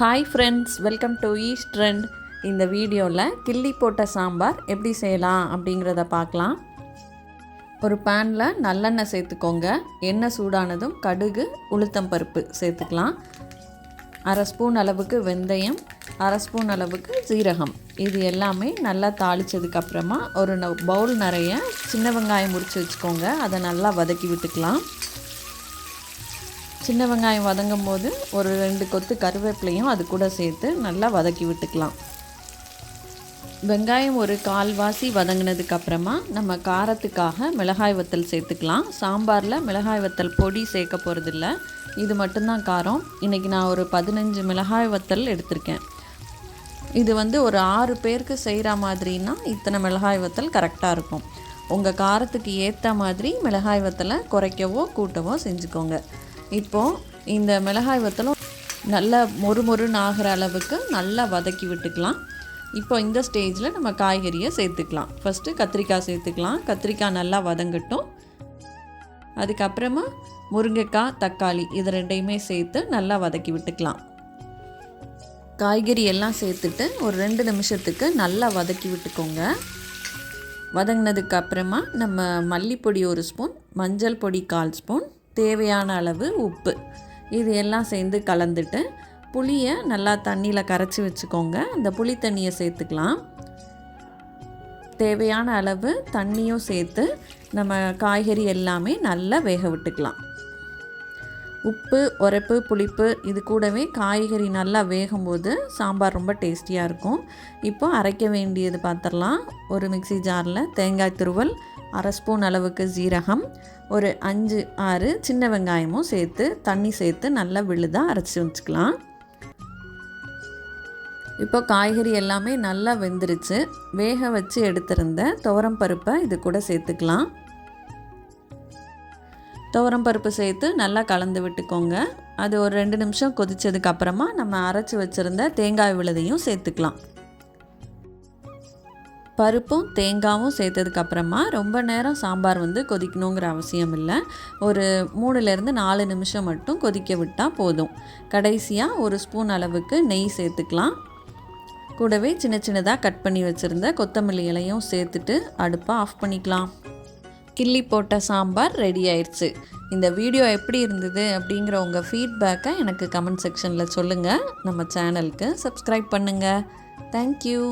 Hi friends welcome to East Trend இந்த வீடியோவில் கிள்ளி போட்ட சாம்பார் எப்படி செய்யலாம் அப்படிங்கிறத பார்க்கலாம். ஒரு பேனில் நல்லெண்ணெய் சேர்த்துக்கோங்க. எண்ணெய் சூடானதும் கடுகு உளுத்தம் பருப்பு சேர்த்துக்கலாம். அரை ஸ்பூன் அளவுக்கு வெந்தயம் அரை ஸ்பூன் அளவுக்கு சீரகம். இது எல்லாமே நல்லா தாளித்ததுக்கப்புறமா ஒரு பவுல் நிறைய சின்ன வெங்காயம் முறித்து வச்சுக்கோங்க. அதை நல்லா வதக்கி விட்டுக்கலாம். சின்ன வெங்காயம் வதங்கும் போது ஒரு ரெண்டு கொத்து கருவேப்பிலையும் அது கூட சேர்த்து நல்லா வதக்கி விட்டுக்கலாம். வெங்காயம் ஒரு கால்வாசி வதங்கினதுக்கு அப்புறமா நம்ம காரத்துக்காக மிளகாய் வத்தல் சேர்த்துக்கலாம். சாம்பாரில் மிளகாய் வத்தல் பொடி சேர்க்க போகிறதில்ல இது மட்டும்தான் காரம். இன்றைக்கி நான் ஒரு பதினஞ்சு மிளகாய் வத்தல் எடுத்திருக்கேன். இது வந்து ஒரு ஆறு பேருக்கு செய்கிற மாதிரின்னா இத்தனை மிளகாய் வத்தல் கரெக்டாக இருக்கும். உங்கள் காரத்துக்கு ஏற்ற மாதிரி மிளகாய் வத்தலை குறைக்கவோ கூட்டவோ செஞ்சுக்கோங்க. இப்போது இந்த மிளகாய் வத்தலும் நல்லா மொறு மொறுன்னு ஆகிற அளவுக்கு நல்லா வதக்கி விட்டுக்கலாம். இப்போ இந்த ஸ்டேஜில் நம்ம காய்கறியை சேர்த்துக்கலாம். ஃபஸ்ட்டு கத்திரிக்காய் சேர்த்துக்கலாம். கத்திரிக்காய் நல்லா வதங்கட்டும். அதுக்கப்புறமா முருங்கைக்காய் தக்காளி இது ரெண்டையுமே சேர்த்து நல்லா வதக்கி விட்டுக்கலாம். காய்கறி எல்லாம் சேர்த்துட்டு ஒரு ரெண்டு நிமிஷத்துக்கு நல்லா வதக்கி விட்டுக்கோங்க. வதங்கினதுக்கு அப்புறமா நம்ம மல்லிப்பொடி ஒரு ஸ்பூன் மஞ்சள் பொடி கால் ஸ்பூன் தேவையான அளவு உப்பு. இது எல்லாம் சேர்ந்து கலந்துட்டு புளியை நல்லா தண்ணியில் கரைச்சி வச்சுக்கோங்க. அந்த புளி தண்ணியை சேர்த்துக்கலாம். தேவையான அளவு தண்ணியும் சேர்த்து நம்ம காய்கறி எல்லாமே நல்லா வேக விட்டுக்கலாம். உப்பு உரைப்பு புளிப்பு இது கூடவே காய்கறி நல்லா வேகும்போது சாம்பார் ரொம்ப டேஸ்டியாக இருக்கும். இப்போ அரைக்க வேண்டியது பார்த்துடலாம் ஒரு மிக்சி ஜாரில் தேங்காய் துருவல் அரை ஸ்பூன் அளவுக்கு ஜீரகம் ஒரு அஞ்சு ஆறு சின்ன வெங்காயமும் சேர்த்து தண்ணி சேர்த்து நல்லா விழுதாக அரைச்சி வச்சுக்கலாம். இப்போ காய்கறி எல்லாமே நல்லா வெந்துருச்சு. வேக வச்சு எடுத்திருந்த துவரம் பருப்பை இது கூட சேர்த்துக்கலாம். துவரம் பருப்பு சேர்த்து நல்லா கலந்து விட்டுக்கோங்க. அது ஒரு ரெண்டு நிமிஷம் கொதித்ததுக்கு அப்புறமா நம்ம அரைச்சி வச்சுருந்த தேங்காய் விழுதையும் சேர்த்துக்கலாம். பருப்பும் தேங்காயும் சேர்த்ததுக்கப்புறமா ரொம்ப நேரம் சாம்பார் வந்து கொதிக்கணுங்கிற அவசியம் இல்லை. ஒரு மூணுலேருந்து நாலு நிமிஷம் மட்டும் கொதிக்க விட்டால் போதும். கடைசியாக ஒரு ஸ்பூன் அளவுக்கு நெய் சேர்த்துக்கலாம். கூடவே சின்ன சின்னதாக கட் பண்ணி வச்சுருந்த கொத்தமல்லி இலையும் சேர்த்துட்டு அடுப்பை ஆஃப் பண்ணிக்கலாம். கிள்ளி போட்ட சாம்பார் ரெடி ஆயிடுச்சு. இந்த வீடியோ எப்படி இருந்தது அப்படிங்கிற உங்கள் ஃபீட்பேக்கை எனக்கு கமெண்ட் செக்ஷனில் சொல்லுங்கள் நம்ம சேனலுக்கு சப்ஸ்கிரைப் பண்ணுங்கள் தேங்க்யூ